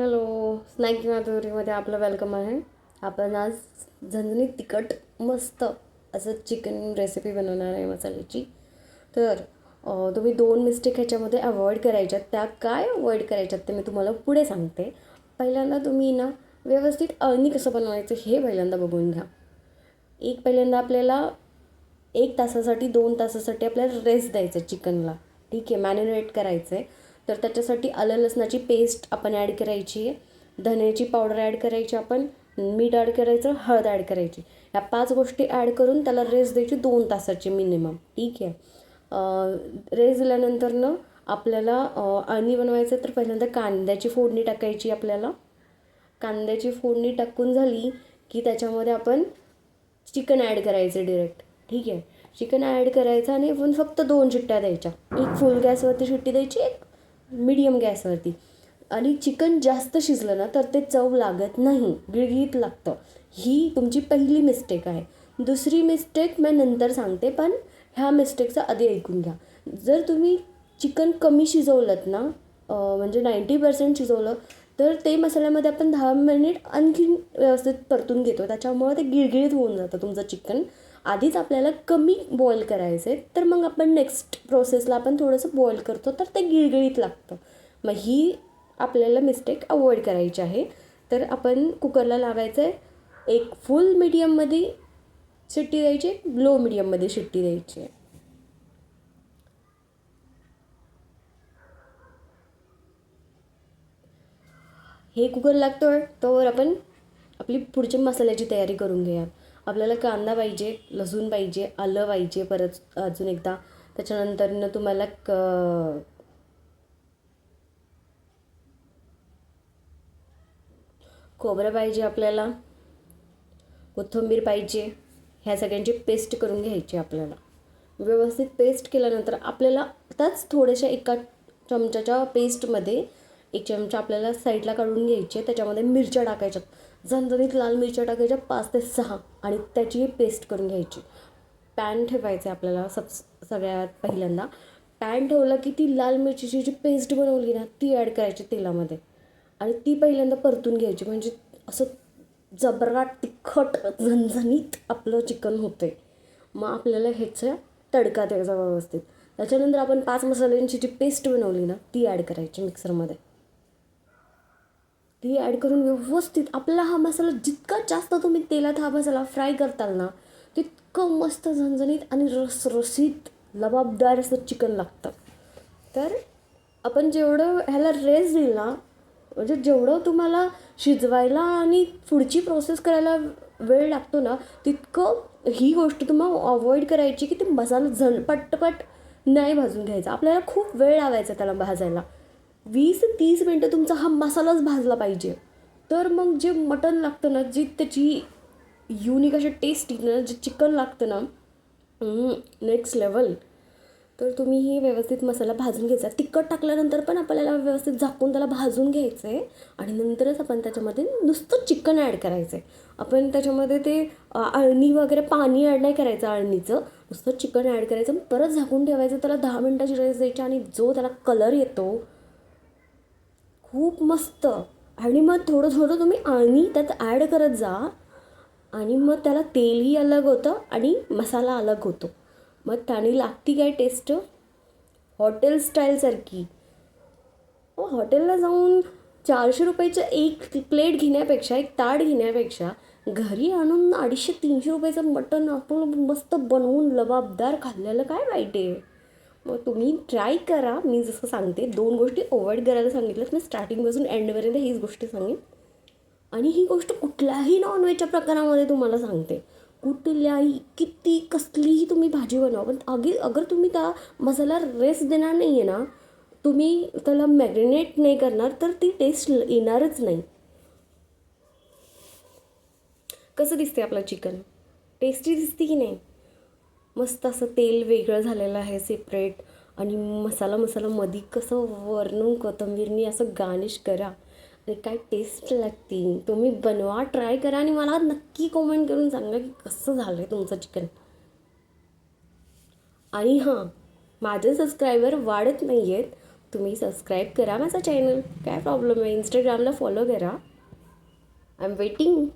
Hello snack माधुरीमध्ये आपलं welcome आहे. आपण आज झणझणीत तिखट मस्त असं चिकन रेसिपी बनवणार आहे मसाल्याची. तर तुम्ही दोन मिस्टेक ह्याच्यामध्ये अवॉइड करायच्यात. त्या काय अवॉइड करायच्यात ते मी तुम्हाला पुढे सांगते. पहिल्यांदा तुम्ही ना व्यवस्थित अळणी कसं बनवायचं हे पहिल्यांदा बघून घ्या. एक पहिल्यांदा आपल्याला एक तासासाठी दोन तासासाठी आपल्याला रेस्ट द्यायचं चिकनला ठीक आहे मॅरिनेट करायचं आहे तर त्याच्यासाठी आलं लसणाची पेस्ट आपण ॲड करायची. आहे धन्याची पावडर ॲड करायची आपण मीठ ॲड करायचं हळद ॲड करायची. ह्या पाच गोष्टी ॲड करून त्याला रेस्ट द्यायची दोन तासाची मिनिमम ठीक आहे? रेस्ट दिल्यानंतर ना आपल्याला अळणी बनवायचं तर पहिल्यांदा कांद्याची फोडणी टाकायची आपल्याला. कांद्याची फोडणी टाकून झाली की त्याच्यामध्ये आपण चिकन ॲड करायचं डिरेक्ट ठीक आहे? चिकन ॲड करायचं आणि आपण फक्त दोन शिट्ट्या द्यायच्या. एक फुल गॅसवरती शिट्टी द्यायची एक मिडियम गॅसवरती. आणि चिकन जास्त शिजलं ना तर ते चव लागत नाही. गिळगिळीत लागतं. ही तुमची पहिली मिस्टेक आहे. दुसरी मिस्टेक मी नंतर सांगते पण ह्या मिस्टेकचा आधी ऐकून घ्या. जर तुम्ही चिकन कमी शिजवलं ना म्हणजे नाईंटी पर्सेंट शिजवलं तर ते मसाल्यामध्ये आपण दहा मिनिट आणखीन व्यवस्थित परतून घेतो. त्याच्यामुळे ते गिळगिळीत होऊन जातं तुमचं चिकन. आधीच आपल्याला कमी बॉईल करायचं आहे तर मग आपण नेक्स्ट प्रोसेसला आपण थोडंसं बॉईल करतो तर ते गिळगिळीत लागतं. मग ही आपल्याला मिस्टेक अवॉइड करायची आहे. तर आपण कुकरला लावायचं आहे एक फुल मिडियममध्ये शिट्टी द्यायची एक लो मिडियममध्ये शिट्टी द्यायची आहे. हे कुकर लागतोय तोवर आपण आपली पुढच्या मसाल्याची तयारी करून घेऊया आपल्याला कांदा पाहिजे लसूण पाहिजे आलं पाहिजे परत अजून एकदा. त्याच्यानंतरनं तुम्हाला क खोबरं पाहिजे आपल्याला कोथिंबीर पाहिजे ह्या सगळ्यांची पेस्ट करून घ्यायची आपल्याला. व्यवस्थित पेस्ट केल्यानंतर आपल्याला त्याच थोड्याशा एका चमच्याच्या पेस्टमध्ये एक चमचा आपल्याला साईडला काढून घ्यायचे त्याच्यामध्ये मिरच्या टाकायच्या. झणझणीत लाल मिरच्या टाकायच्या पाच ते सहा आणि त्याची पेस्ट करून घ्यायची. पॅन ठेवायचं आहे आपल्याला सब सगळ्यात पहिल्यांदा. पॅन ठेवलं की ती लाल मिरचीची जी पेस्ट बनवली ना ती ॲड करायची तेलामध्ये. आणि ती पहिल्यांदा परतून घ्यायची. म्हणजे असं जबराट तिखट झणझणीत आपलं चिकन होतं आहे मग आपल्याला ह्याचा तडका द्यायचा व्यवस्थित. त्याच्यानंतर आपण पाच मसाल्यांची जी पेस्ट बनवली ना ती ॲड करायची मिक्सरमध्ये ती ॲड करून व्यवस्थित आपला हा मसाला जितका जास्त तुम्ही तेलात हा मसाला फ्राय करताल ना तितकं मस्त झणझणीत आणि रसरसीत लबाबदार असं चिकन लागतं. तर आपण जेवढं ह्याला रेस्ट देईल ना म्हणजे जेवढं तुम्हाला शिजवायला आणि पुढची प्रोसेस करायला वेळ लागतो ना तितकं ही गोष्ट तुम्हाला अवॉइड करायची की ते मसाला झण पटपट नाही भाजून घ्यायचा. आपल्याला खूप वेळ लावायचा त्याला भाजायला. वीस ते तीस मिनटं तुमचा हा मसालाच भाजला पाहिजे. तर मग जे मटण लागतं ना जी त्याची युनिक अशी टेस्ट येते ना जे चिकन लागतं ना नेक्स्ट लेवल तर तुम्ही ही व्यवस्थित मसाला भाजून घ्यायचा. तिखट टाकल्यानंतर पण आपल्याला व्यवस्थित झाकून त्याला भाजून घ्यायचं आहे आणि नंतरच आपण त्याच्यामध्ये नुसतं चिकन ॲड करायचं आहे आपण त्याच्यामध्ये ते अळणी वगैरे पाणी ॲड नाही करायचं अळणीचं नुसतं चिकन ॲड करायचं. परत झाकून ठेवायचं. त्याला दहा मिनटाची रेस द्यायची आणि जो त्याला कलर येतो खूप मस्त. आणि मग थोडं थोडं तुम्ही आणि त्यात ॲड करत जा. आणि मग त्याला तेलही अलग होतं आणि मसाला अलग होतो. मग त्याने लागती काय टेस्ट हॉटेल स्टाईलसारखी हो हॉटेलला जाऊन चारशे रुपयाचं एक प्लेट घेण्यापेक्षा एक ताट घेण्यापेक्षा घरी आणून अडीचशे तीनशे रुपयाचं मटण आपण मस्त बनवून लबाबदार खाल्लेलं काय वाईट आहे? मग तुम्ही ट्राय करा. मी जसं सांगते दोन गोष्टी अवॉइड करायला सांगितल्यात. मी स्टार्टिंगपासून एंडपर्यंत हीच गोष्ट सांगेन. आणि ही गोष्ट कुठल्याही नॉनव्हेजच्या प्रकारामध्ये तुम्हाला सांगते. कुठल्याही किती कसलीही तुम्ही भाजी बनवा. पण अगे अगर तुम्ही त्या मसाला रेस्ट देणार नाही आहे ना तुम्ही त्याला मॅरिनेट नाही करणार तर ती टेस्ट येणारच नाही. कसं दिसते आपलं चिकन टेस्टी दिसते की नाही? मस्त असं तेल वेगळं झालेलं आहे सेपरेट आणि मसाला मसाला मधी कसं वरणून कोथंबीरनी असं गार्निश करा. आणि काय टेस्ट लागते. तुम्ही बनवा ट्राय करा आणि मला नक्की कमेंट करून सांगा की कसं झालं आहे तुमचं चिकन आणि हां माझे सबस्क्रायबर वाढत नाही आहेत तुम्ही सबस्क्राईब करा माझा चॅनल काय प्रॉब्लेम आहे? इंस्टाग्रामला फॉलो करा. I am waiting